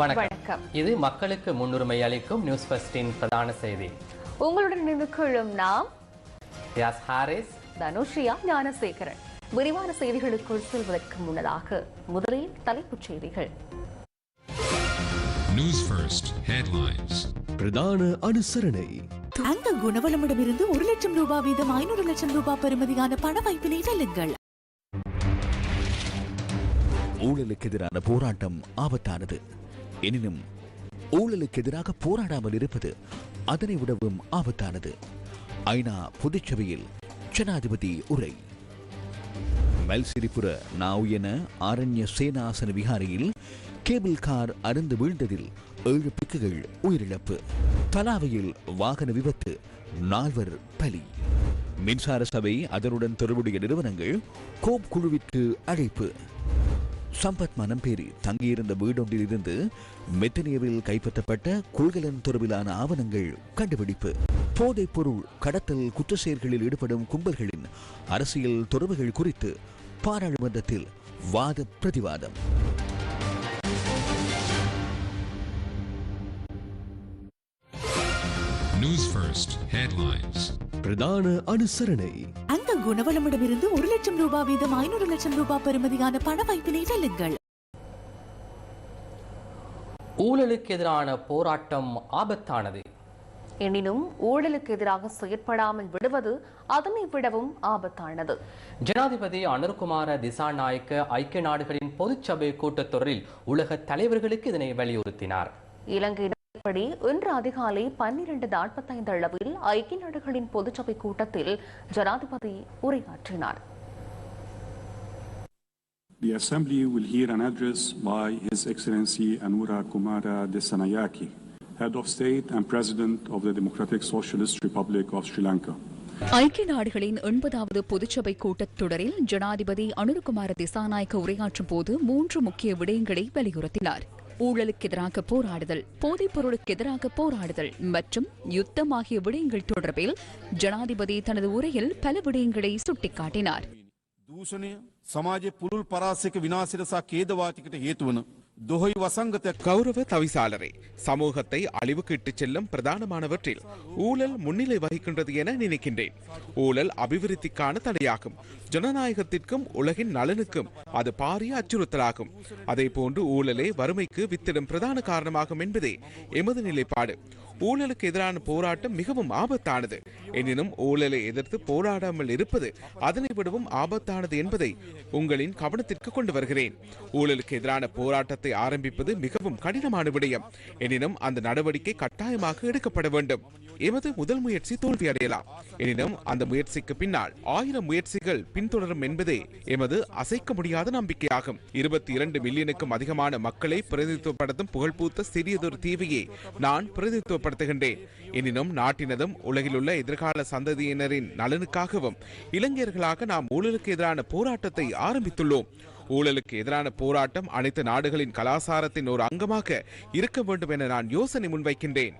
வணக்கம். இது மக்களுக்கு முன்னுரிமை அளிக்கும் நியூஸ் ஃபர்ஸ்டின் பிரதான செய்தி. உங்களுடன் இணைந்து கொள்ளும் நாம் யாஸ் ஹாரிஸ். தனுஷியா ஞானசேகரன். விரிவான செய்திகளுக்குள் செல்வதற்கு முன்னதாக முதலில் தலைப்புச் செய்திகள். News First headlines. பிரதான அனுசரணை. அந்த குணவளமிடமிருந்து ஒரு லட்சம் ரூபாய் வீதம் ஐநூறு லட்சம் ரூபாய் பெறுமதியான பண வைப்பினை வெல்லுங்கள் ஊழலுக்கு எதிரான போராட்டம் ஆபத்தானது. எனினும் ஊழலுக்கு எதிராக போராடாமல் இருப்பது அதனை விடவும் ஆபத்தானது. ஐநா பொதுச்சபையில் ஜனாதிபதி உரை. மல்சிரிபுர நாவுயன ஆரண்ய சேனாசன விகாரையில் கேபிள் கார் அருந்து வீழ்ந்ததில் ஏழு பிக்குகள் உயிரிழப்பு. தலாவையில் வாகன விபத்து நால்வர் பலி. மின்சார சபை அதனுடன் தொடர்புடைய நிறுவனங்கள் கோப் குழுவிற்கு அழைப்பு. சம்பத் மனம்பேரி தங்கியிருந்த வீடொன்றில் இருந்து மெத்தனியவில் கைப்பற்றப்பட்ட கொள்கலன் தொடர்பிலான ஆவணங்கள் கண்டுபிடிப்பு. போதைப் பொருள் கடத்தல் குற்ற செயல்களில் ஈடுபடும் கும்பல்களின் அரசியல் தொடர்புகள் குறித்து பாராளுமன்றத்தில் வாத பிரதிவாதம். News First headlines. பிரதான அனுசரணை. குணவளமிடமிருந்து ஒரு லட்சம் ரூபாய் வீதம் ஐநூறு லட்சம் ரூபாய் பெறுமதியான பண வைப்பினை வெல்லுங்கள். ஊழலுக்கு எதிரான போராட்டம் ஆபத்தானது. எனினும் ஊழலுக்கு எதிராக செயற்படாமல் விடுவது அதனை விடவும் ஆபத்தானது. ஜனாதிபதி அனுர்குமார திசாநாயக்க ஐக்கிய நாடுகளின் பொதுச்சபை கூட்டத்தொடரில் உலக தலைவர்களுக்கு இதனை வலியுறுத்தினார். இலங்கை நேரப்படி இன்று அதிகாலை பன்னிரண்டு நாற்பத்தைந்து அளவில் ஐக்கிய நாடுகளின் பொதுச்சபை கூட்டத்தில் ஜனாதிபதி உரையாற்றினார் The Assembly will hear an address by His Excellency Anura Kumara Desanayake, Head of State and President of the Democratic Socialist Republic of Sri Lanka. ஐக்கிய நாடுகளின் எண்பதாவது பொதுச்சபை கூட்டத்தொடரில் ஜனாதிபதி அனுருகுமார திசாநாயக்க உரையாற்றும் போது மூன்று முக்கிய விடயங்களை வலியுறுத்தினார் ஊழலுக்கு எதிராக போராடுதல் போதைப் பொருளுக்கு எதிராக போராடுதல் மற்றும் யுத்தம் ஆகிய விடயங்கள் தொடர்பில் ஜனாதிபதி தனது உரையில் பல விடயங்களை சுட்டிக்காட்டினார். தூஷண சமாஜ புருள் பராசிக்கு விநாசிரசா கேதவாதிக்கிட்ட ஏத்துவனு දොහොයි වසංගතයක් கௌரவ தவிசாளரே சமூகத்தை அழிவுக்கு இட்டுச் செல்லும் பிரதானமானவற்றில் ஊழல் முன்னிலை வகிக்கின்றது என நினைக்கின்றேன் ஊழல் அபிவிருத்திக்கான தடையாகும் ஜனநாயகத்திற்கும் உலகின் நலனுக்கும் அது பாரிய அச்சுறுத்தலாகும் அதே போன்று ஊழலே வறுமைக்கு வித்திடும் பிரதான காரணமாகும் என்பதே எமது நிலைப்பாடு ஊழலுக்கு எதிரான போராட்டம் மிகவும் ஆபத்தானது. எனினும் ஊழலை எதிர்த்து போராடாமல் இருப்பது அதனை விடவும் ஆபத்தானது என்பதை உங்களின் கவனத்திற்கு கொண்டு வருகிறேன். ஊழலுக்கு எதிரான போராட்டத்தை ஆரம்பிப்பது மிகவும் கடினமான விடயம். எனினும் அந்த நடவடிக்கை கட்டாயமாக எடுக்கப்பட வேண்டும். எமது முதல் முயற்சி தோல்வியடையலாம். எனினும் அந்த முயற்சிக்கு பின்னால் ஆயிரம் முயற்சிகள் பின்தொடரும் என்பதே எமது அசைக்க முடியாத நம்பிக்கையாகும். இருபத்தி இரண்டு மில்லியனுக்கும் அதிகமான மக்களை பிரதிநிதித்துவப்படுத்தும் புகழ்பூத்த சிறியதொரு தீவையே நான் பிரதிநிதித்துவப்படுத்துகின்றேன். எனினும் நாட்டினதும் உலகிலுள்ள எதிர்கால சந்ததியினரின் நலனுக்காகவும் இளைஞர்களாக நாம் ஊழலுக்கு எதிரான போராட்டத்தை ஆரம்பித்துள்ளோம். ஊழலுக்கு எதிரான போராட்டம் அனைத்து நாடுகளின் கலாசாரத்தின் ஒரு அங்கமாக இருக்க வேண்டும் என நான் யோசனை முன்வைக்கின்றேன்.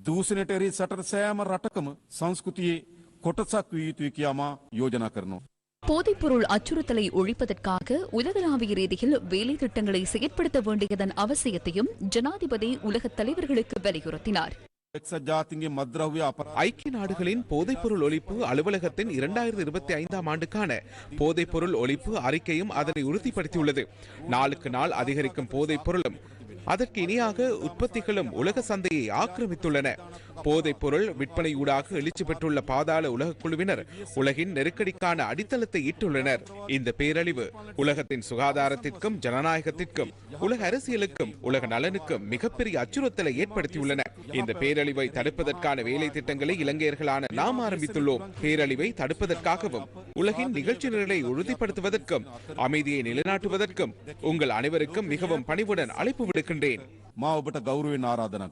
රටන අපි ආරම්භ කොට තිබෙනවා. දූෂණයට එරෙහි සටර සෑම රටකම සංස්කෘතියේ කොටසක් විය යුතුයි කියා මා යෝජනා කරනවා. போதைப்பொருள் அச்சுறுத்தலை ஒழிப்பதற்காக உலகளாவிய ரீதியில் வேலை திட்டங்களை செயற்படுத்த வேண்டியதன் அவசியத்தையும் ஜனாதிபதி உலகத் தலைவர்களுக்கு வலியுறுத்தினார் එක්සත් ජාතින්ගේ මද්‍රව්‍ය අප ஐக்கிய நாடுகளின் போதைப்பொருள் ஒழிப்பு அலுவலகத்தின் இரண்டாயிரத்தி இருபத்தி ஐந்தாம் ஆண்டுக்கான போதைப்பொருள் ஒழிப்பு அறிக்கையும் அதனை உறுதிப்படுத்தியுள்ளது நாளுக்கு நாள் அதிகரிக்கும் போதைப் பொருளும் அதற்கு இணையாக உற்பத்திகளும் உலக சந்தையை ஆக்கிரமித்துள்ளன. போதைப் பொருள் விற்பனையூடாக எழுச்சி பெற்றுள்ள பாதாள உலக குழுவினர் உலகின் நெருக்கடிக்கான அடித்தளத்தை ஈட்டுள்ளனர். இந்த பேரழிவு உலகத்தின் சுகாதாரத்திற்கும் ஜனநாயகத்திற்கும் உலக அரசியலுக்கும் உலக நலனுக்கும் மிகப்பெரிய அச்சுறுத்தலை ஏற்படுத்தியுள்ளன. இந்த பேரழிவை தடுப்பதற்கான வேலை திட்டங்களை இலங்கையர்களான நாம் ஆரம்பித்துள்ளோம். பேரழிவை தடுப்பதற்காகவும் உலகின் நிகழ்ச்சி நிலை உறுதிப்படுத்துவதற்கும் அமைதியை நிலைநாட்டுவதற்கும் உங்கள் அனைவருக்கும் மிகவும் பணிவுடன் அழைப்பு விடுக்கின்றேன். மாவட்ட கௌரவின் ஆராதனா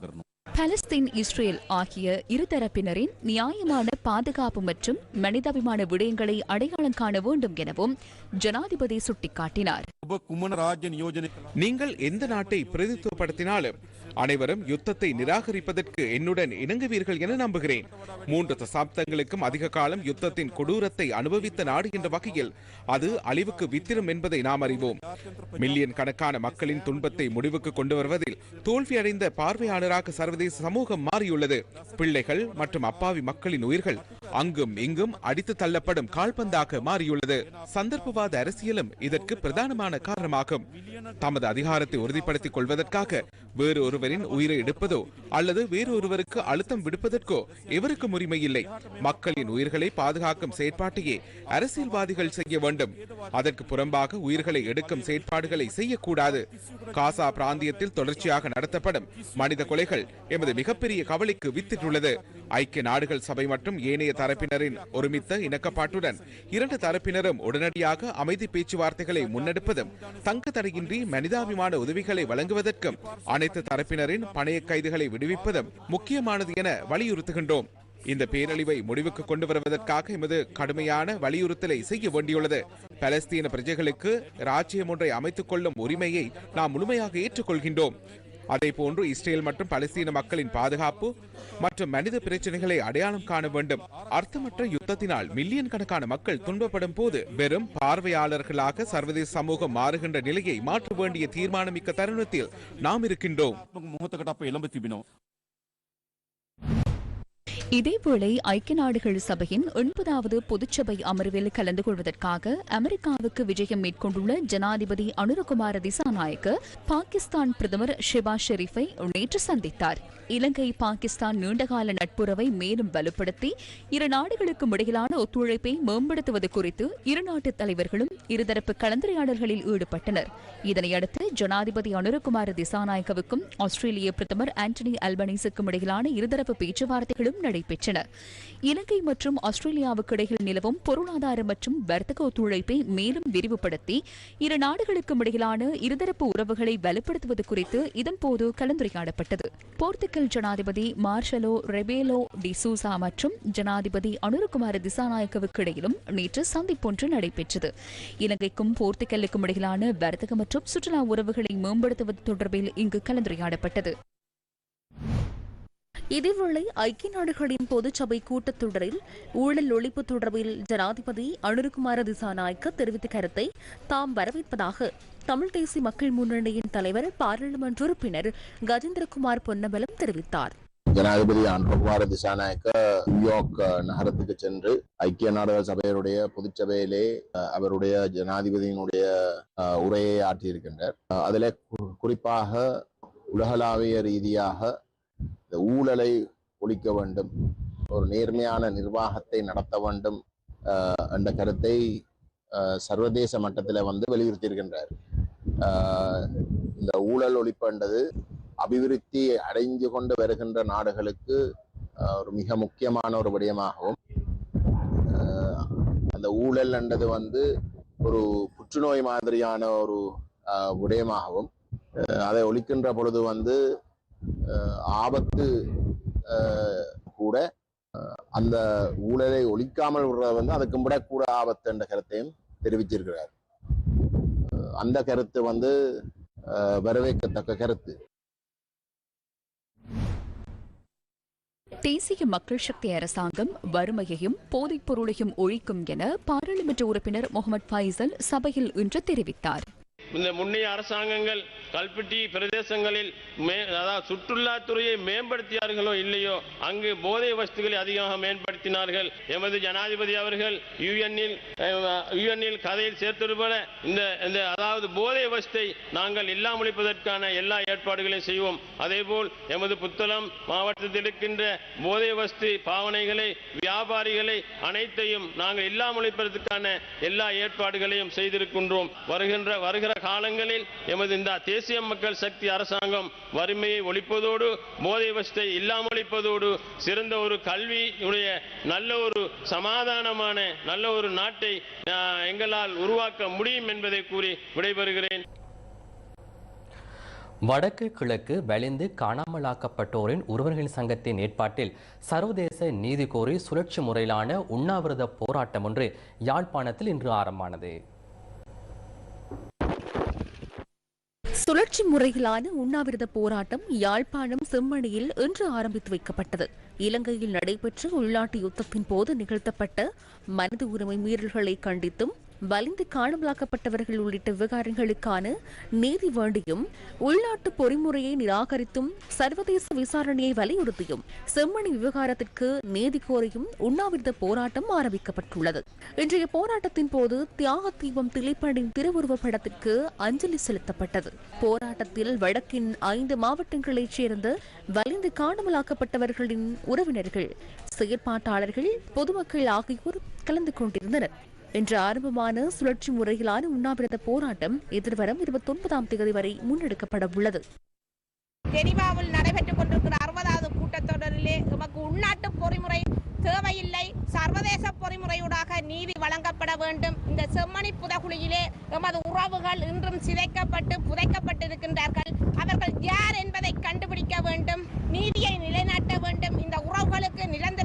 பலஸ்தீன் இஸ்ரேல் ஆகிய இருதரப்பினரின் நியாயமான பாதுகாப்பு மற்றும் மனிதாபிமான விடயங்களை அடையாளம் காண வேண்டும் எனவும் ஜனாதிபதி சுட்டிக்காட்டினார். ඔබ කුමන රාජ්‍ය නියෝජනය நீங்கள் எந்த நாட்டை பிரதித்துவப்படுத்தினாலும் அனைவரும் யுத்தத்தை நிராகரிப்பதற்கு என்னுடன் இணங்குவீர்கள் என நம்புகிறேன் மூன்று தசாப்தங்களுக்கும் அதிக காலம் யுத்தத்தின் கொடூரத்தை அனுபவித்த நாடு என்ற வகையில் அது அழிவுக்கு வித்திரும் என்பதை நாம் அறிவோம் மில்லியன் கணக்கான மக்களின் துன்பத்தை முடிவுக்கு கொண்டு வருவதில் தோல்வியடைந்த பார்வையாளராக சர்வதேச சமூகம் மாறியுள்ளது பிள்ளைகள் மற்றும் அப்பாவி மக்களின் உயிர்கள் அங்கும் இங்கும் அடித்து தள்ளப்படும் கால்பந்தாக மாறியுள்ளது. சந்தர்ப்பவாத அரசியலும் இதற்கு பிரதானமான காரணமாகும். தமது அதிகாரத்தை உறுதிப்படுத்திக் கொள்வதற்காக வேறு ஒருவரின் உயிரை எடுப்பதோ அல்லது வேறு ஒருவருக்கு அழுத்தம் விடுப்பதற்கோ எவருக்கும் உரிமை இல்லை மக்களின் உயிர்களை பாதுகாக்கும் செயற்பாட்டையே அரசியல்வாதிகள் செய்ய வேண்டும். அதற்கு புறம்பாக உயிர்களை எடுக்கும் செயற்பாடுகளை செய்யக்கூடாது. காசா பிராந்தியத்தில் தொடர்ச்சியாக நடத்தப்படும் மனித கொலைகள் எமது மிகப்பெரிய கவலைக்கு வித்திட்டுள்ளது. ஐக்கிய நாடுகள் சபை மற்றும் ஏனைய தரப்பினரின் ஒருமித்த இணக்கப்பாட்டுடன் இரண்டு தரப்பினரும் உடனடியாக அமைதி பேச்சுவார்த்தைகளை முன்னெடுப்பதும் தங்க தடையின்றி மனிதாபிமான உதவிகளை வழங்குவதற்கும் அனைத்து தரப்பினரின் பணைய கைதுகளை விடுவிப்பதும் முக்கியமானது என வலியுறுத்துகின்றோம். இந்த பேரழிவை முடிவுக்கு கொண்டு வருவதற்காக எமது கடுமையான வலியுறுத்தலை செய்ய வேண்டியுள்ளது. பலஸ்தீன பிரஜைகளுக்கு ராஜ்யம் ஒன்றை அமைத்துக் கொள்ளும் உரிமையை நாம் முழுமையாக ஏற்றுக்கொள்கின்றோம். அதேபோன்று இஸ்ரேல் மற்றும் பலஸ்தீன மக்களின் பாதுகாப்பு மற்றும் மனித பிரச்சனைகளை அடையாளம் காண வேண்டும். அர்த்தமற்ற யுத்தத்தினால் மில்லியன் கணக்கான மக்கள் துன்பப்படும் போது வெறும் பார்வையாளர்களாக சர்வதேச சமூகம் மாறுகின்ற நிலையை மாற்ற வேண்டிய தீர்மானமிக்க தருணத்தில் நாம் இருக்கின்றோம். இதேவேளை ஐக்கிய நாடுகள் சபையின் எண்பதாவது பொதுச்சபை அமர்வில் கலந்து கொள்வதற்காக அமெரிக்காவுக்கு விஜயம் மேற்கொண்டுள்ள ஜனாதிபதி அனுரகுமார திசாநாயக்க பாகிஸ்தான் பிரதமர் ஷிபா ஷெரீஃபை நேற்று சந்தித்தார். இலங்கை பாகிஸ்தான் நீண்டகால நட்புறவை மேலும் வலுப்படுத்தி இரு நாடுகளுக்கும் இடையிலான ஒத்துழைப்பை மேம்படுத்துவது குறித்து இரு நாட்டு தலைவர்களும் இருதரப்பு கலந்துரையாடல்களில் ஈடுபட்டனர். இதனையடுத்து ஜனாதிபதி அனுரகுமார திசாநாயக்கவுக்கும் ஆஸ்திரேலிய பிரதமர் ஆண்டனி அல்பனீஸுக்கும் இடையிலான இருதரப்பு பேச்சுவார்த்தைகளும் நடைபெற்றன இலங்கை மற்றும் ஆஸ்திரேலியாவுக்கு இடையில் நிலவும் பொருளாதார மற்றும் வர்த்தக ஒத்துழைப்பை மேலும் விரிவுபடுத்தி இரு நாடுகளுக்கும் இடையிலான இருதரப்பு உறவுகளை வலுப்படுத்துவது குறித்து இதன்போது கலந்துரையாடப்பட்டது. போர்த்துகல் ஜனாதிபதி மார்ஷலோ ரெபேலோ டிசூசா மற்றும் ஜனாதிபதி அனுரகுமார திசாநாயக்கவுக்கு இடையிலும் நேற்று சந்திப்பொன்று நடைபெற்றது. இலங்கைக்கும் போர்த்துகலுக்கும் இடையிலான வர்த்தக மற்றும் சுற்றுலா உறவுகளை மேம்படுத்துவது தொடர்பில் இங்கு கலந்துரையாடப்பட்டது. இதேவேளை ஐக்கிய நாடுகளின் பொதுச்சபை கூட்டத்தொடரில் ஊழல் ஒழிப்பு தொடர்பில் ஜனாதிபதி அனுருகுமார திசாநாயக்க தெரிவித்த கருத்தை தாம் வரவேற்பதாக தமிழ் தேசிய மக்கள் முன்னணியின் தலைவர் பாராளுமன்ற உறுப்பினர் கஜேந்திரகுமார் பொன்னம்பலம் தெரிவித்தார். ஜனாதிபதி அனுகுமார திசாநாயக்க நியூயார்க் நகரத்துக்கு சென்று ஐக்கிய நாடுகள் சபையருடைய பொதுச்சபையிலே அஹ், அவருடைய ஜனாதிபதியினுடைய உரையை ஆற்றியிருக்கின்றார். அஹ், குறிப்பாக உலகளாவிய ரீதியாக இந்த ஊழலை ஒழிக்க வேண்டும் ஒரு நேர்மையான நிர்வாகத்தை நடத்த வேண்டும் என்ற கருத்தை அஹ், சர்வதேச மட்டத்தில் வந்து வலியுறுத்தியிருக்கின்றார். அஹ், இந்த ஊழல் ஒழிப்புன்றது அபிவிருத்தி அடைந்து கொண்டு வருகின்ற நாடுகளுக்கு ஒரு மிக முக்கியமான ஒரு விடயமாகவும் அந்த ஊழல் என்றது வந்து ஒரு புற்றுநோய் மாதிரியான ஒரு விடயமாகவும் அதை ஒழிக்கின்ற பொழுது வந்து ஆபத்து கூட அந்த ஊழலை ஒழிக்காமல் விடுறது வந்து அதுக்கு விட கூட ஆபத்து என்ற கருத்தையும் தெரிவிச்சிருக்கிறார். அந்த கருத்து வந்து வரவேற்கத்தக்க கருத்து. தேசிய மக்கள் சக்தி அரசாங்கம் வறுமையையும் போதைப் பொருளையும் ஒழிக்கும் என பாராளுமன்ற உறுப்பினர் முகமது ஃபைசல் சபையில் இன்று தெரிவித்தார். இந்த முன்னைய அரசாங்கங்கள் கல்பட்டி பிரதேசங்களில் மே அதாவது சுற்றுலாத்துறையை மேம்படுத்தியார்களோ இல்லையோ அங்கு போதை வஸ்துகளை அதிகமாக மேம்படுத்தினார்கள். எமது ஜனாதிபதி அவர்கள் யுஎன்னில் யுஎன்னில் கதையில் சேர்த்திருப்பத இந்த இந்த அதாவது போதை வஸ்தை நாங்கள் இல்லாமொழிப்பதற்கான எல்லா ஏற்பாடுகளையும் செய்வோம். அதேபோல் எமது புத்தளம் மாவட்டத்தில் இருக்கின்ற போதை வஸ்து பாவனைகளை வியாபாரிகளை அனைத்தையும் நாங்கள் இல்லாமொழிப்பதற்கான எல்லா ஏற்பாடுகளையும் செய்திருக்கின்றோம். வருகின்ற வருகிற காலங்களில் எமது இந்த தேசிய மக்கள் சக்தி அரசாங்கம் வறுமையை ஒழிப்பதோடு போதை வசத்தை இல்லாமொழிப்பதோடு சிறந்த ஒரு கல்வியுடைய நல்ல ஒரு சமாதானமான நல்ல ஒரு நாட்டை எங்களால் உருவாக்க முடியும் என்பதை கூறி விடைபெறுகிறேன். வடக்கு கிழக்கு வலிந்து காணாமலாக்கப்பட்டோரின் உறவர்கள் சங்கத்தின் ஏற்பாட்டில் சர்வதேச நீதி கோரி சுழற்சி முறையிலான உண்ணாவிரத போராட்டம் ஒன்று யாழ்ப்பாணத்தில் இன்று ஆரம்பமானது. சுழற்சி முறையிலான உண்ணாவிரத போராட்டம் யாழ்ப்பாணம் செம்மணியில் இன்று ஆரம்பித்து வைக்கப்பட்டது. இலங்கையில் நடைபெற்ற உள்நாட்டு யுத்தத்தின் போது நிகழ்த்தப்பட்ட மனித உரிமை மீறல்களை கண்டித்தும் வலிந்து காணாமலாக்கப்பட்டவர்கள் உள்ளிட்ட விவகாரங்களுக்கான நீதி வேண்டியும் உள்நாட்டு பொறிமுறையை நிராகரித்தும் சர்வதேச விசாரணையை வலியுறுத்தியும் செம்மணி விவகாரத்திற்கு நீதி கோரியும் உண்ணாவிரத போராட்டம் ஆரம்பிக்கப்பட்டுள்ளது. இன்றைய போராட்டத்தின் போது தியாக தீபம் திலீபனின் திருவுருவ படத்திற்கு அஞ்சலி செலுத்தப்பட்டது. போராட்டத்தில் வடக்கின் ஐந்து மாவட்டங்களைச் சேர்ந்த வலிந்து காணாமலாக்கப்பட்டவர்களின் உறவினர்கள் செயற்பாட்டாளர்கள் பொதுமக்கள் ஆகியோர் கலந்து கொண்டிருந்தனர். இன்று ஆரம்பமான சுழற்சி முறையிலான உண்ணாவிரத போராட்டம் எதிர்வரும் இருபத்தி ஒன்பதாம் தேதி வரை முன்னெடுக்கப்பட உள்ளது ஜெனிவாவில் நடைபெற்றுக் கொண்டிருக்கிற அறுபதாவது கூட்டத்தொடரிலே நமக்கு உள்நாட்டு பொறிமுறை தேவையில்லை. சர்வதேச பொறிமுறையூடாக நீதி வழங்கப்பட வேண்டும். இந்த செம்மணி புதகுழியிலே எமது உறவுகள் இன்றும் சிதைக்கப்பட்டு புதைக்கப்பட்டிருக்கின்றார்கள். அவர்கள் யார் என்பதை கண்டுபிடிக்க வேண்டும். நீதியை நிலைநாட்ட வேண்டும். இந்த உறவுகளுக்கு நிரந்தரமான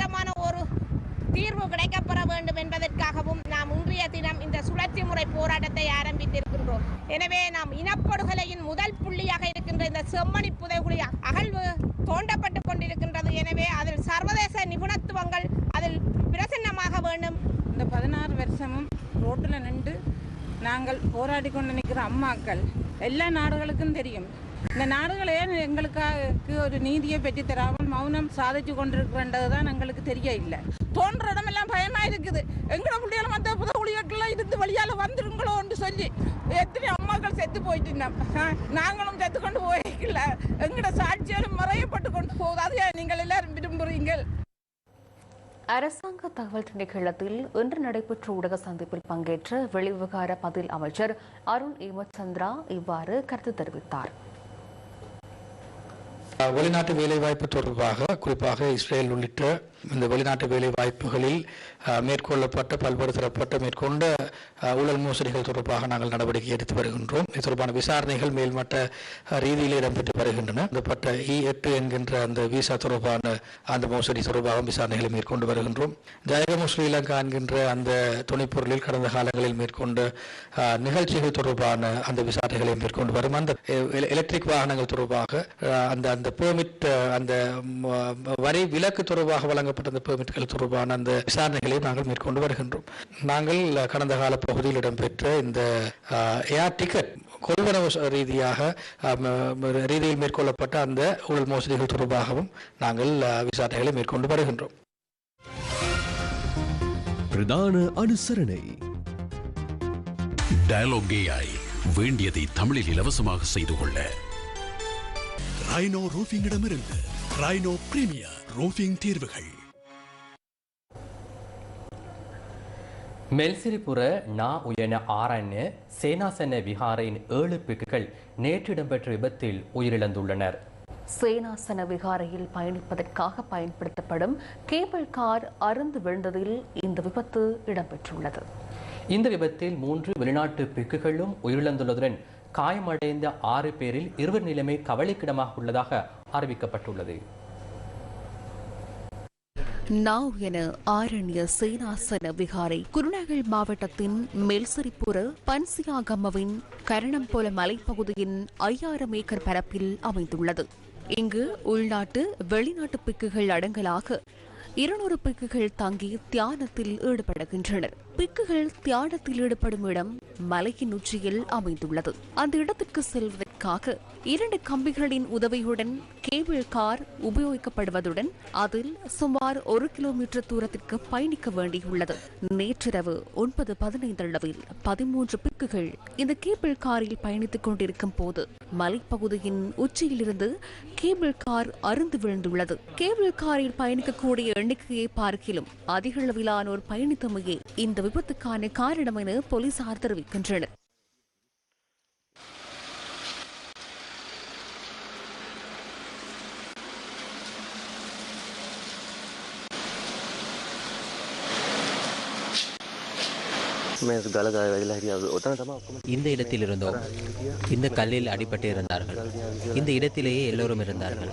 தீர்வு கிடைக்கப்பெற வேண்டும் என்பதற்காகவும் நாம் இன்றைய தினம் இந்த சுழற்சி முறை போராட்டத்தை ஆரம்பித்திருக்கின்றோம். எனவே நாம் இனப்படுகொலையின் முதல் புள்ளியாக இருக்கின்ற இந்த செம்மணி புதைகுழி அகழ்வு தோண்டப்பட்டு கொண்டிருக்கின்றது. எனவே அதில் சர்வதேச நிபுணத்துவங்கள் அதில் பிரசன்னமாக வேண்டும். இந்த பதினாறு வருஷமும் ரோட்டில் நின்று நாங்கள் போராடி கொண்டு நிற்கிற அம்மாக்கள் எல்லா நாடுகளுக்கும் தெரியும். இந்த நாடுகள் ஏன் எங்களுக்கு ஒரு நீதியை பெற்று தராமல் மௌனம் சாதிச்சு கொண்டிருக்கின்றது தான் எங்களுக்கு தெரிய இல்லை தோன்ற இடமெல்லாம் பயமா இருக்குது. எங்கட பிள்ளைகள் மற்ற புதகுழியெல்லாம் இருந்து வழியால வந்துருங்களோன்னு சொல்லி எத்தனை அம்மாக்கள் செத்து போயிட்டு நாங்களும் செத்து கொண்டு போயிருக்கல. எங்கட சாட்சியாலும் மறையப்பட்டு கொண்டு போகுது. அது நீங்கள் எல்லாரும் விரும்புறீங்கள். அரசாங்க தகவல் திணைக்களத்தில் இன்று நடைபெற்ற ஊடக சந்திப்பில் பங்கேற்ற வெளிவிவகார பதில் அமைச்சர் அருண் ஏமச்சந்திரா இவ்வாறு கருத்து தெரிவித்தார். வெளிநாட்டு வேலைவாய்ப்பு தொடர்பாக குறிப்பாக இஸ்ரேல் உள்ளிட்ட இந்த வெளிநாட்டு வேலை வாய்ப்புகளில் மேற்கொள்ளப்பட்ட பல்வேறு தரப்பட்ட மேற்கொண்ட ஊழல் மோசடிகள் தொடர்பாக நாங்கள் நடவடிக்கை எடுத்து வருகின்றோம். இது தொடர்பான விசாரணைகள் மேல்மட்ட ரீதியில் இடம்பெற்று வருகின்றன. இந்த இ எட்டு என்கின்ற அந்த விசா தொடர்பான அந்த மோசடி தொடர்பாக விசாரணைகளை மேற்கொண்டு வருகின்றோம். ஜெயகமு ஸ்ரீலங்கா என்கின்ற அந்த துணைப்பொருளில் கடந்த காலங்களில் மேற்கொண்ட நிகழ்ச்சிகள் தொடர்பான அந்த விசாரணைகளை மேற்கொண்டு வரும். அந்த எலக்ட்ரிக் வாகனங்கள் தொடர்பாக அந்த அந்த பெர்மிட் அந்த வரி விலக்கு தொடர்பாக வழங்கப்பட்ட அந்த பெர்மிட்கள் தொடர்பான அந்த விசாரணைகளை நாங்கள் மேற்கொண்டு வருகின்றோம். நாங்கள் கடந்த கால பகுதியில் இடம்பெற்ற இந்த ஏர் டிக்கெட் கொள்வனவு ரீதியாக ரீதியில் மேற்கொள்ளப்பட்ட அந்த ஊழல் மோசடிகள் தொடர்பாகவும் நாங்கள் விசாரணைகளை மேற்கொண்டு வருகின்றோம். பிரதான அனுசரணை. டயலாக் ஏஐ வேண்டியதை தமிழில் இலவசமாக செய்து கொள்ள. ரைனோ ரூஃபிங்கிடமிருந்து ரைனோ பிரீமியர் ரூஃபிங் தீர்வுகள். மெல்சிரிபுர நா உயன ஆரண்ய சேனாசன விகாரையின் ஏழு பிக்குகள் நேற்று இடம்பெற்ற விபத்தில் உயிரிழந்துள்ளனர். சேனாசன விகாரையில் பயணிப்பதற்காக பயன்படுத்தப்படும் கேபிள் கார் அருந்து விழுந்ததில் இந்த விபத்து இடம்பெற்றுள்ளது. இந்த விபத்தில் மூன்று வெளிநாட்டு பிக்குகளும் உயிரிழந்துள்ளதுடன் காயமடைந்த ஆறு பேரில் இருவர் நிலைமை கவலைக்கிடமாக உள்ளதாக அறிவிக்கப்பட்டுள்ளது. நாவ் என ஆரண்ய சேனாசன விகாரை. குருநாகல் மாவட்டத்தின் மெல்சரிப்புற பன்சியாகம்மவின் கரணம்போல மலைப்பகுதியின் ஐயாயிரம் ஏக்கர் பரப்பில் அமைந்துள்ளது. இங்கு உள்நாட்டு வெளிநாட்டு பிக்குகள் அடங்கலாக இருநூறு பிக்குகள் தங்கி தியானத்தில் ஈடுபடுகின்றனர். பிக்குகள் தியானத்தில் ஈடுபடும் இடம் மலையின் உச்சியில் அமைந்துள்ளது. அந்த இடத்திற்கு செல்வதற்காக இரண்டு கம்பிகளின் உதவியுடன் கேபிள் கார் உபயோகிக்கப்படுவதுடன் அதில் சுமார் ஒரு கிலோமீட்டர் தூரத்திற்கு பயணிக்க வேண்டியுள்ளது. நேற்றிரவு ஒன்பது பதினைந்து அளவில் பதிமூன்று பிக்குகள் இந்த கேபிள் காரில் பயணித்துக் கொண்டிருக்கும் போது மலைப்பகுதியின் உச்சியிலிருந்து கேபிள் கார் அருந்து விழுந்துள்ளது. கேபிள் காரில் பயணிக்கக்கூடிய எண்ணிக்கையை பார்க்கிலும் அதிக அளவிலானோர் பயணித்தமையே இந்த விபத்துக்கான காரணம் என போலீசார் தெரிவிக்கின்றனர். இந்த இடத்தில் இருந்தோம் இந்த கல்லில் அடிபட்டு இருந்தார்கள். இந்த இடத்திலேயே எல்லோரும் இருந்தார்கள்.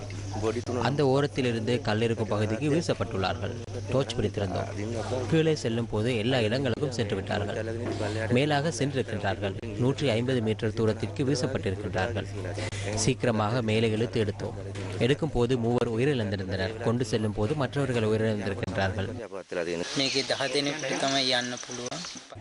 அந்த ஓரத்திலிருந்து கல் இருக்கும் பகுதிக்கு வீசப்பட்டுள்ளார்கள். டோர்ச் பிடித்திருந்தோம். கீழே செல்லும் போது எல்லா இடங்களுக்கும் சென்று விட்டார்கள் மேலாக சென்றிருக்கின்றார்கள். நூற்றி ஐம்பது மீட்டர் தூரத்திற்கு வீசப்பட்டிருக்கின்றார்கள். சீக்கிரமாக மேலே இழுத்து எடுத்தோம். எடுக்கும் போது மூவர் உயிரிழந்திருந்தனர். கொண்டு செல்லும் போது மற்றவர்கள் உயிரிழந்திருக்கின்றார்கள்.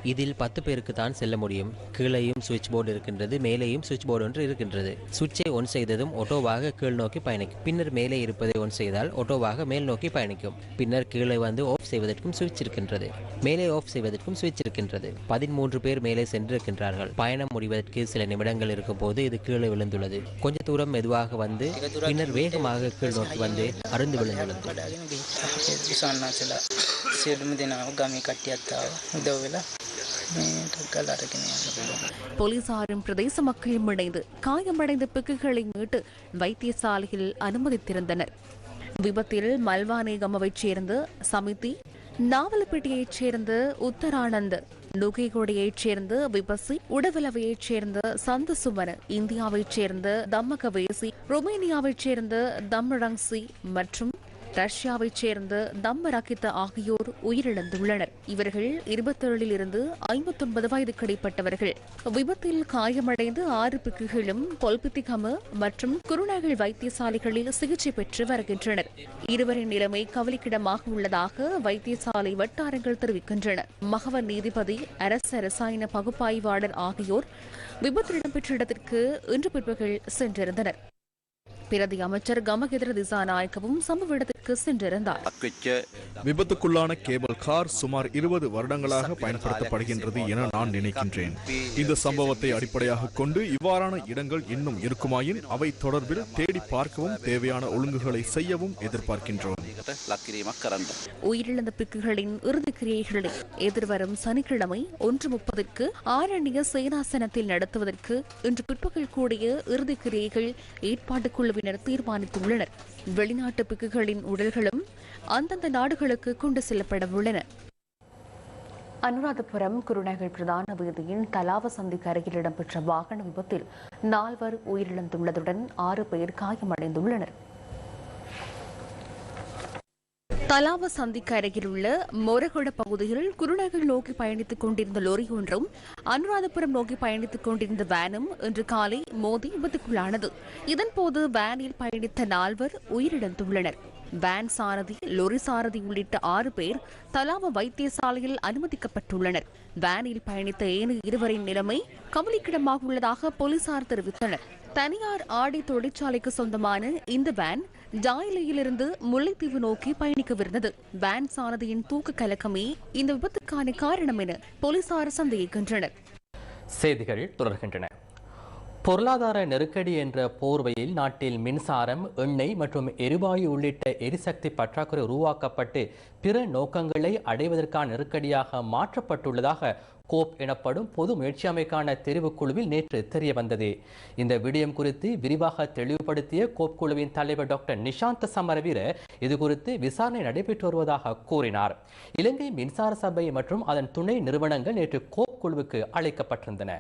இதில் பத்து பேருக்கு தான் செல்ல முடியும். கீழேயும் சுவிட்ச் போர்டு இருக்கின்றது மேலேயும் சுவிட்ச் போர்டு ஒன்று இருக்கின்றது. சுவிட்சை ஒன் செய்ததும் ஒட்டோவாக கீழ் நோக்கி பயணிக்கும். பின்னர் மேலே இருப்பதை ஒன் செய்தால் ஒட்டோவாக மேல் நோக்கி பயணிக்கும். பின்னர் கீழ் கீழே வந்து ஆஃப் செய்வதற்கும் சுவிட்ச் இருக்கின்றது மேலே ஆஃப் செய்வதற்கும் சுவிட்ச் இருக்கின்றது பதிமூன்று பேர் மேலே சென்றிருக்கின்றார்கள். பயணம் முடிவதற்கு சில நிமிடங்கள் இருக்கும் போது இது கீழே விழுந்துள்ளது. கொஞ்ச தூரம் மெதுவாக வந்து பின்னர் வேகமாக கீழ் நோக்கி வந்து அருந்து விழுந்துள்ளது. போலீசாரும் பிரதேச மக்களும் இணைந்து காயமடைந்த பிக்குகளை மீட்டு வைத்தியசாலையில் அனுமதித்திருந்தனர். விபத்தில் மல்வானேகமவைச் சேர்ந்த சமிதி நாவலப்பேட்டையைச் சேர்ந்த உத்தரானந்த் நுகைகொடியைச் சேர்ந்த விபசி உடவிலவையைச் சேர்ந்த சந்த சுமன இந்தியாவைச் சேர்ந்த தம்மகவேசி ருமேனியாவைச் சேர்ந்த தம்ரங்சி மற்றும் ரஷ்யாவைச் சேர்ந்த தம்ம ரக்கித்த ஆகியோர் உயிரிழந்துள்ளனர். இவர்கள் இருபத்தேழில் இருந்து ஐம்பத்தொன்பது வயதுக்கு இடைப்பட்டவர்கள் விபத்தில் காயமடைந்து ஆறு பிக்குகளும் கொல்பித்திகம மற்றும் குருநகல் வைத்தியசாலைகளில் சிகிச்சை பெற்று வருகின்றனர். இருவரின் நிலைமை கவலைக்கிடமாக உள்ளதாக வைத்தியசாலை வட்டாரங்கள் தெரிவிக்கின்றன. மகவ நீதிபதி அரசு ரசாயன பகுப்பாய்வாளர் ஆகியோர் விபத்து இடம்பெற்ற இடத்திற்கு இன்று பிற்பகல் சென்றிருந்தனர். பிரதி அமைச்சர் கமகெதிர திசாநாயக்கவும் சம்பவ இடத்திற்கு சென்றிருந்தார். விபத்துக்குள்ளான கேபிள் கார் சுமார் இருபது வருடங்களாக பயன்படுத்தப்படுகின்றது என நான் நினைக்கின்றேன். இந்த சம்பவத்தை அடிப்படையாக கொண்டு இவ்வாறான இடங்கள் இன்னும் இருக்குமாயின் அவை தொடர்பில் தேடி பார்க்கவும் தேவையான ஒழுங்குகளை செய்யவும் எதிர்பார்க்கின்றோம். உயிரிழந்த பிக்குகளின் இறுதிக் கிரியைகளை எதிர்வரும் சனிக்கிழமை ஒன்று முப்பதுக்கு ஆரண்ய சேனாசனத்தில் நடத்துவதற்கு இன்று பிற்பகல் கூடிய இறுதிக் கிரியைகள் ஏற்பாட்டுக் குழுவினர் தீர்மானித்துள்ளனர். வெளிநாட்டு பிக்குகளின் உடல்களும் அந்தந்த நாடுகளுக்கு கொண்டு செல்லப்பட உள்ளன அனுராதபுரம் குருநகர் பிரதான வீதியின் தலாவ சந்திக்கு அருகில் இடம்பெற்ற வாகன விபத்தில் நால்வர் உயிரிழந்துள்ளதுடன் ஆறு பேர் காயமடைந்துள்ளனர். தலாவ சந்திக்கு அருகில் உள்ள மொரகொட பகுதியில் குருநகர் நோக்கி பயணித்துக் கொண்டிருந்த லொரி ஒன்றும் அனுராதபுரம் நோக்கி பயணித்துக் கொண்டிருந்த வேனும் இன்று காலை மோதி விபத்துக்குள்ளானது. இதன்போது வேனில் பயணித்த நால்வர் உயிரிழந்துள்ளனர். வேன் சாரதி லொரி சாரதி உள்ளிட்ட ஆறு பேர் தலாவ வைத்தியசாலையில் அனுமதிக்கப்பட்டுள்ளனர். வேனில் பயணித்த ஏனைய இருவரின் நிலைமை கவலைக்கிடமாக உள்ளதாக போலீசார் தெரிவித்தனர். தனியார் ஆடை தொழிற்சாலைக்கு சொந்தமான இந்த வேன் ஜாயிலையிலிருந்து முல்லைத்தீவு நோக்கி பயணிக்கவிருந்தது. வேன் சாரதியின் தூக்க கலக்கமே இந்த விபத்துக்கான காரணம் என போலீசார் சந்தேகிக்கின்றனர். செய்திகள் தொடர்கின்றன. பொருளாதார நெருக்கடி என்ற போர்வையில் நாட்டில் மின்சாரம் எண்ணெய் மற்றும் எரிவாயு உள்ளிட்ட எரிசக்தி பற்றாக்குறை உருவாக்கப்பட்டு பிற நோக்கங்களை அடைவதற்கான நெருக்கடியாக மாற்றப்பட்டுள்ளதாக கோப் எனப்படும் பொது முயற்சி அமைக்கான தெரிவுக்குழுவில் நேற்று தெரிய வந்தது. இந்த விடயம் குறித்து விரிவாக தெளிவுபடுத்திய கோப் குழுவின் தலைவர் டாக்டர் நிஷாந்த் சமரவீர இது குறித்து விசாரணை நடைபெற்று வருவதாக கூறினார். இலங்கை மின்சார சபை மற்றும் அதன் துணை நிறுவனங்கள் நேற்று கோப் குழுவுக்கு அழைக்கப்பட்டிருந்தன.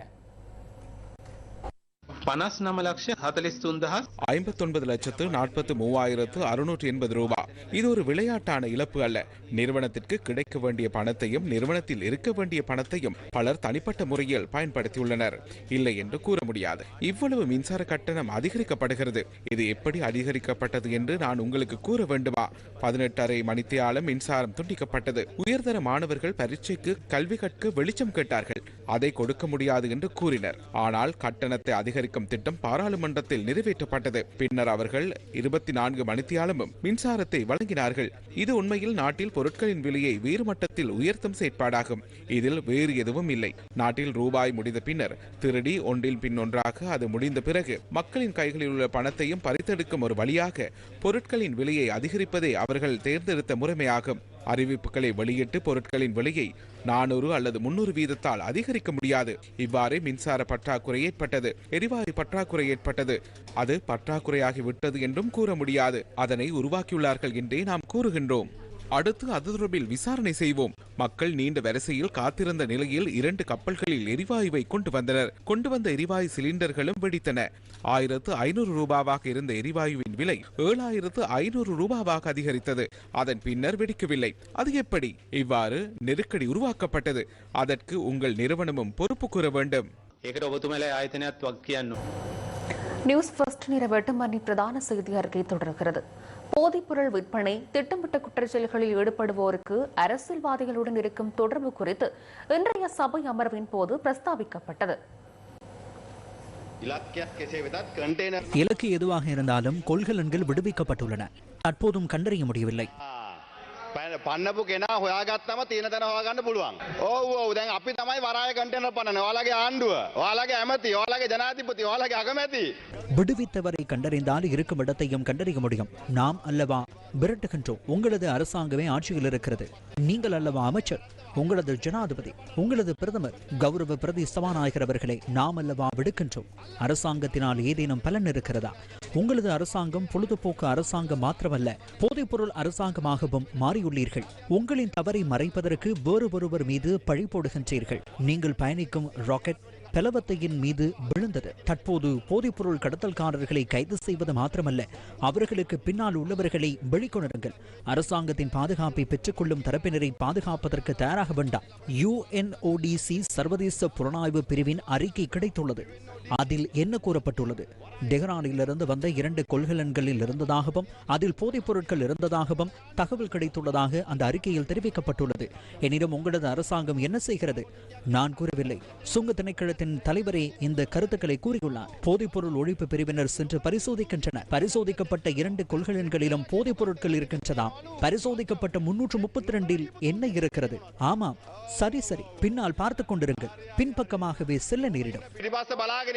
ஐம்பத்தொன்பது லட்சத்து நாற்பத்து மூவாயிரத்து அறுநூற்று எண்பது ரூபாய் இது ஒரு விளையாட்டான இழப்பு அல்ல. நிறுவனத்திற்கு கிடைக்க வேண்டிய பணத்தையும் நிறுவனத்தில் இருக்க வேண்டிய பணத்தையும் பலர் தனிப்பட்ட முறையில் பயன்படுத்தியுள்ளனர். இல்லை என்று கூற முடியாது. இவ்வளவு மின்சார கட்டணம் அதிகரிக்கப்படுகிறது. இது எப்படி அதிகரிக்கப்பட்டது என்று நான் உங்களுக்கு கூற வேண்டுமா? பதினெட்டரை மணித்தியாலம் மின்சாரம் துண்டிக்கப்பட்டது. உயர்தர மாணவர்கள் பரீட்சைக்கு கல்வி கற்க வெளிச்சம் கேட்டார்கள். அதை கொடுக்க முடியாது என்று கூறினர். ஆனால் கட்டணத்தை அதிகரிக்கும் திட்டம் பாராளுமன்றத்தில் நிறைவேற்றப்பட்டது. பின்னர் அவர்கள் இருபத்தி நான்கு மணித்தியாலமும் மின்சாரத்தை வழங்கினார்கள். இது உண்மையில் நாட்டில் பொருட்களின் விலையை வேறு மட்டத்தில் உயர்த்தும் செயற்பாடாகும். இதில் வேறு எதுவும் இல்லை. நாட்டில் ரூபாய் முடிந்த பின்னர் திருடி ஒன்றில் பின் ஒன்றாக அது முடிந்த பிறகு மக்களின் கைகளில் உள்ள பணத்தையும் பறித்தெடுக்கும் ஒரு வழியாக பொருட்களின் விலையை அதிகரிப்பதே அவர்கள் தேர்ந்தெடுத்த முறைமையாகும். அறிவிப்புகளை வெளியிட்டு பொருட்களின் விலையை நானூறு அல்லது முன்னூறு வீதத்தால் அதிகரிக்க முடியாது. இவ்வாறே மின்சார பற்றாக்குறை ஏற்பட்டது. எரிவாயு பற்றாக்குறை ஏற்பட்டது. அது பற்றாக்குறையாகி விட்டது என்றும் கூற முடியாது. அதனை உருவாக்கியுள்ளார்கள் என்றே நாம் கூறுகின்றோம். அடுத்து அது தொடர்பில் விசாரணை செய்வோம். மக்கள் நீண்ட வரிசையில் காத்திருந்த நிலையில் இரண்டு கப்பல்களில் எரிவாயுவை கொண்டு வந்தனர். கொண்டு வந்த எரிவாயு சிலிண்டர்களும் வெடித்தன. ஆயிரத்து ஐநூறு ரூபாவாக இருந்த எரிவாயுவின் விலை ஏழாயிரத்து ஐநூறு ரூபாவாக அதிகரித்தது. அதன் பின்னர் வெடிக்கவில்லை. அது எப்படி? இவ்வாறு நெருக்கடி உருவாக்கப்பட்டது. அதற்கு உங்கள் நிறுவனமும் பொறுப்பு கூற வேண்டும். நியூஸ் ஃபர்ஸ்ட் நிற வெட்டுமணி பிரதான செய்தி அறிக்கை தொடர்கிறது. போதைப்பொருள் விற்பனை திட்டமிட்ட குற்றச்செயல்களில் ஈடுபடுவோருக்கு அரசியல்வாதிகளுடன் இருக்கும் தொடர்பு குறித்து இன்றைய சபை அமர்வின் போது பிரஸ்தாபிக்கப்பட்டது இலக்கு எதுவாக இருந்தாலும் கொள்கலன்கள் விடுவிக்கப்பட்டுள்ளன. தற்போதும் கண்டறிய முடியவில்லை. පන්නපු කෙනා හොයාගත්තම තියෙන තැන හොයාගන්න පුළුවන්. ඔව් ඔව් දැන් අපි තමයි වරාය කන්ටේනර් පන්නන්නේ. ඔයාලගේ ආණ්ඩුව, ඔයාලගේ ඇමති, ඔයාලගේ ජනාධිපති, ඔයාලගේ අගමැති. விடுவித்தவரை கண்டறிந்தால் இருக்கும் இடத்தையும் கண்டறிய முடியும் நாம் அல்லவா விரட்டுகின்றோம் உங்களது அரசாங்கமே ஆட்சியில் இருக்கிறது நீங்கள் அல்லவா அமைச்சர் உங்களது ஜனாதிபதி உங்களது பிரதமர் கௌரவ பிரதி சபாநாயகர் அவர்களை நாம் அல்லவா விடுக்கின்றோம் அரசாங்கத்தினால் ஏதேனும் பலன் இருக்கிறதா உங்களது அரசாங்கம் பொழுதுபோக்கு அரசாங்கம் மாத்திரமல்ல போதைப்பொருள் அரசாங்கமாகவும் மாறியுள்ளீர்கள். உங்களின் தவறை மறைப்பதற்கு வேறு ஒருவர் மீது பழி போடுகின்றீர்கள். நீங்கள் பயணிக்கும் ராக்கெட் பெலவத்தையின் மீது விழுந்தது. தற்போது போதைப்பொருள் கடத்தல்காரர்களை கைது செய்வது மாத்திரமல்ல அவர்களுக்கு பின்னால் உள்ளவர்களை வெளிக்கொணருங்கள். அரசாங்கத்தின் பாதுகாப்பை பெற்றுக்கொள்ளும் தரப்பினரை பாதுகாப்பதற்கு தயாராக வேண்டாம். யுஎன்ஓடிசி சர்வதேச புலனாய்வு பிரிவின் அறிக்கை கிடைத்துள்ளது. அதில் என்ன கூறப்பட்டுள்ளது? டெஹ்ரானிலிருந்து வந்த இரண்டு கொள்கலன்களில் இருந்ததாகவும் அதில் போதைப் பொருட்கள் இருந்ததாகவும் தகவல் கிடைத்துள்ளதாக அந்த அறிக்கையில் தெரிவிக்கப்பட்டுள்ளது. எனினும் உங்களது அரசாங்கம் என்ன செய்கிறது? நான் கூறவில்லை. சுங்க திணைக்களத்தின் தலைவரே இந்த கருத்துக்களை கூறியுள்ளார். போதைப்பொருள் ஒழிப்பு பிரிவினர் சென்று பரிசோதிக்கின்றனர். பரிசோதிக்கப்பட்ட இரண்டு கொள்கலன்களிலும் போதைப் பொருட்கள் இருக்கின்றதாம் பரிசோதிக்கப்பட்ட முன்னூற்று முப்பத்தி ரெண்டில் என்ன இருக்கிறது? ஆமாம். சரி சரி. பின்னால் பார்த்து கொண்டிருங்கள். பின்பக்கமாகவே செல்ல நேரிடும்.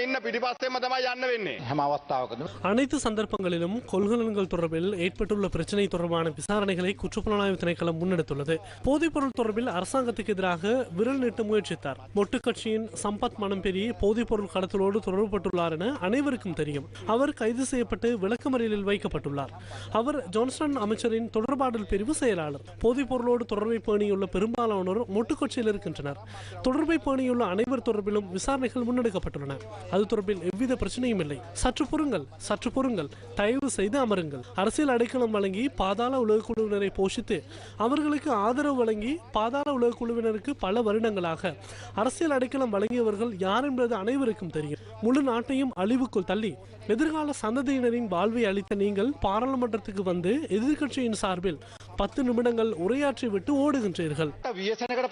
ඉන්න පිටිපස්සෙම තමයි යන්න වෙන්නේ. හැම අවස්ථාවකදම அனைத்து சந்தர்ப்பங்களிலும் கொள்கலன்கள் தொடர்பில் ஏற்பட்டுள்ள பிரச்சினை தொடர்பான விசாரணைகளை குற்றப்புலனாய்வு திணைக்களம் முன்னெடுத்துள்ளது போதைப்பொருள் தொடர்பில் அரசாங்கத்துக்கு எதிராக விரல் நீட்ட முயற்சித்தார் மொட்டு கட்சியின் சம்பத் மணம்பெரி போதைப்பொருள் கடத்தலோடு தொடர்புபட்டுள்ளார் என அனைவருக்கும் தெரியும் அவர் கைது செய்யப்பட்டு விளக்கமறியலில் வைக்கப்பட்டுள்ளார் அவர் ஜான்சன் அமைச்சரின் தொடர்பாடல் பிரிவு செயலாளர் போதைப்பொருளோடு தொடர்பை பேணியுள்ள பெரும்பாலானோர் மொட்டு கட்சியில் இருக்கின்றனர் தொடர்பை பேணியுள்ள அனைவர் தொடர்பிலும் விசாரணைகள் முன்னெடுக்கப்பட்டுள்ளன அது தொடர்பில் எவ்வித பிரச்சனையும் இல்லை. சற்று பொறுங்கள் சற்று பொறுங்கள். தயவு செய்து அமருங்கள். அரசியல் அடைக்கலம் வழங்கி பாதாள உலக குழுவினரை போஷித்து அவர்களுக்கு ஆதரவு வழங்கி பாதாள உலக குழுவினருக்கு பல வருடங்களாக அரசியல் அடைக்கலம் வழங்கியவர்கள் யார் என்பது அனைவருக்கும் தெரியும். முழு நாட்டையும் அழிவுக்குள் தள்ளி எதிர்கால சந்ததியினரின் வாழ்வை அளித்த நீங்கள் பாராளுமன்றத்துக்கு வந்து எதிர்கட்சியின் சார்பில் பத்து நிமிடங்கள் உரையாற்றி விட்டு ஓடுகின்றீர்கள். வியசனகட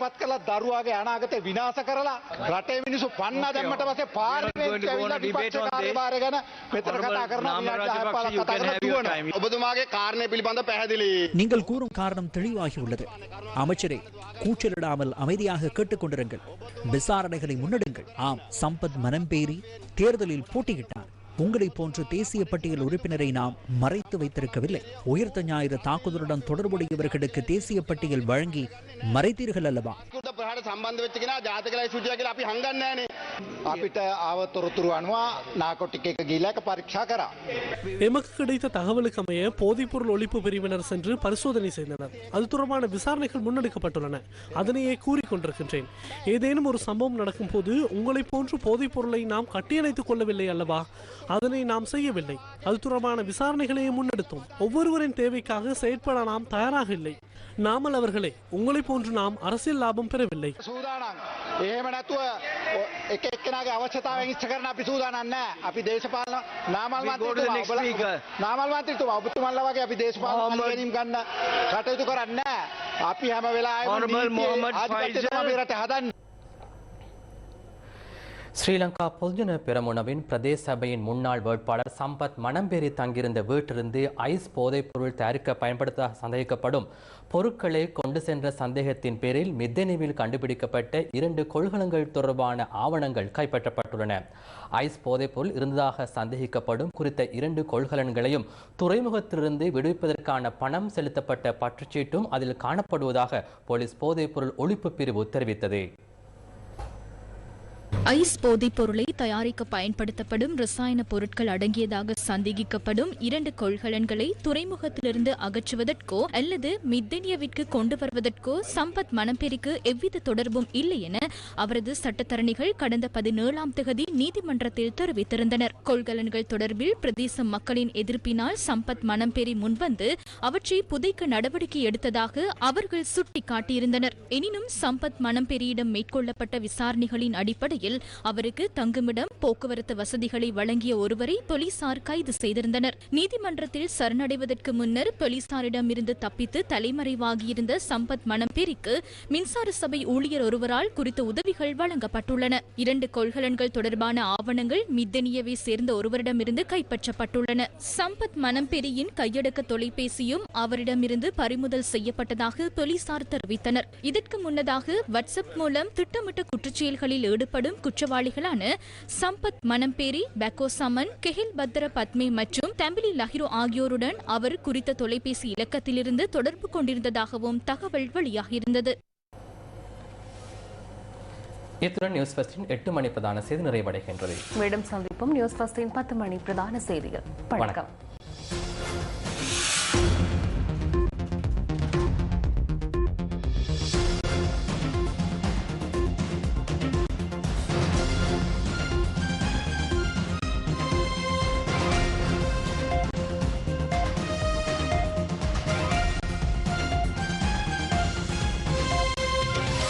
நீங்கள் கூறும் காரணம் தெளிவாகியுள்ளது. அமைச்சரே கூச்சலிடாமல் அமைதியாக கேட்டுக்கொண்டிருங்கள். விசாரணைகளை முன்னெடுங்கள். ஆம் சம்பத் மனம்பேரி தேர்தலில் போட்டியிட்டார். உங்களை போன்ற தேசிய பட்டியல் உறுப்பினரை நாம் மறைத்து வைத்திருக்கவில்லை. உயிர்த்த ஞாயிறு தாக்குதலுடன் தொடர்புடையவர்களுக்கு தேசிய பட்டியல் வழங்கி மறைத்தீர்கள் அல்லவா? කුට ප්‍රහාර සම්බන්ධ වෙච්ච කෙනා ජාතකලයි සුටිය කියලා අපි හංගන්නේ නැහනේ. අපිට ආව තොරතුරු අනුව නාකොටික් එක ගිහිල්ලා ඒක පරීක්ෂා කරා. எமக்கு கிடைத்த தகவலுக்கு அமைய போதைப்பொருள் ஒழிப்பு பிரிவினர் சென்று பரிசோதனை செய்தனர் அது தொடர்பான விசாரணைகள் முன்னெடுக்கப்பட்டுள்ளன அதனையே கூறிக்கொண்டிருக்கின்றேன் ஏதேனும் ஒரு சம்பவம் நடக்கும் போது உங்களை போன்று போதைப் பொருளை நாம் கட்டியணைத்துக் கொள்ளவில்லை அல்லவா அதனை நாம் செய்யவில்லை அது தொடர்பான விசாரணைகளையும் முன்னெடுத்தோம் ஒவ்வொருவரின் தேவைக்காக செயற்பட நாம் தயாராக இல்லை நாமல் அவர்களே உங்களை போன்று நாம் அரசியல் லாபம் பெறவில்லை සූදානම්. එහෙම නැතුව එක එක්කෙනාගේ අවශ්‍යතාවයන් ඉෂ්ට කරන අපි සූදානම් නැහැ. අපි දේශපාලන නාමල් මන්ත්‍රීතුමා. නාමල් මන්ත්‍රීතුමා ඔබතුමන්ලා වගේ අපි දේශපාලන ගැනීම් ගන්න කටයුතු කරන්නේ නැහැ. අපි හැම වෙලාවෙම Honorable නීතියේ Mohammed ආධිපත්‍ය තමයි මේ රට හදන්නේ. ஸ்ரீலங்கா பொதுஜன பெரமுனவின் பிரதேச சபையின் முன்னாள் வேட்பாளர் சம்பத் மணம்பேறி தங்கியிருந்த வீட்டிலிருந்து ஐஸ் போதைப்பொருள் தயாரிக்க பயன்படுத்த சந்தேகிக்கப்படும் பொருட்களை கொண்டு சென்ற சந்தேகத்தின் பேரில் மித்தனிவில் கண்டுபிடிக்கப்பட்ட இரண்டு கொள்கலங்கள் தொடர்பான ஆவணங்கள் கைப்பற்றப்பட்டுள்ளன. ஐஸ் போதைப்பொருள் இருந்ததாக சந்தேகிக்கப்படும் குறித்த இரண்டு கொள்கலன்களையும் துறைமுகத்திலிருந்து விடுவிப்பதற்கான பணம் செலுத்தப்பட்ட பற்றுச்சீட்டும் அதில் காணப்படுவதாக போலீஸ் போதைப்பொருள் ஒழிப்பு பிரிவு தெரிவித்தது. ஐஸ் போதைப் பொருளை தயாரிக்க பயன்படுத்தப்படும் ரசாயன பொருட்கள் அடங்கியதாக சந்தேகிக்கப்படும் இரண்டு கொள்கலன்களை துறைமுகத்திலிருந்து அகற்றுவதற்கோ அல்லது மித்தனியவிற்கு கொண்டு வருவதற்கோ சம்பத் மணம்பெரிக்கு எவ்வித தொடர்பும் இல்லை என அவரது சட்டத்தரணிகள் கடந்த பதினேழாம் தேதி நீதிமன்றத்தில் தெரிவித்திருந்தனர். கொள்கலன்கள் தொடர்பில் பிரதேச மக்களின் எதிர்ப்பினால் சம்பத் மணம்பெரி முன்வந்து அவற்றை புதைக்க நடவடிக்கை எடுத்ததாக அவர்கள் சுட்டிக்காட்டியிருந்தனர். எனினும் சம்பத் மணம்பெரியிடம் மேற்கொள்ளப்பட்ட விசாரணைகளின் அடிப்படையில் நிலையில் அவருக்கு தங்குமிடம் போக்குவரத்து வசதிகளை வழங்கிய ஒருவரை போலீசார் கைது செய்திருந்தனர். நீதிமன்றத்தில் சரணடைவதற்கு முன்னர் போலீசாரிடம் இருந்து தப்பித்து தலைமறைவாகியிருந்த சம்பத் மணம்பேரிக்கு மின்சார சபை ஊழியர் ஒருவரால் குறித்த உதவிகள் வழங்கப்பட்டுள்ளன. இரண்டு கொள்கலன்கள் தொடர்பான ஆவணங்கள் மித்தனியவை சேர்ந்த ஒருவரிடமிருந்து கைப்பற்றப்பட்டுள்ளன. சம்பத் மணம்பெரியின் கையடக்க தொலைபேசியும் அவரிடமிருந்து பறிமுதல் செய்யப்பட்டதாக போலீசார் தெரிவித்தனர். இதற்கு முன்னதாக வாட்ஸ்அப் மூலம் திட்டமிட்ட குற்றச்செயல்களில் ஈடுபடும் குற்றவாளிகளான சம்பத் மணம்பேரி பெக்கோ சமன் கெஹில் பத்ர பத்மே மற்றும் தம்பிலி லஹிரு ஆகியோருடன் அவர் குறித்த தொலைபேசி இலக்கத்திலிருந்து தொடர்பு கொண்டிருந்ததாகவும் தகவல் வெளியாகியிருந்தது. இத்துடன் நியூஸ் ஃபஸ்டின் எட்டு மணி பிரதான செய்தி நிறைவடைகின்றது. மீண்டும் சந்திப்போம் நியூஸ் ஃபர்ஸ்டின் பத்து மணி பிரதான செய்திகள். வணக்கம்.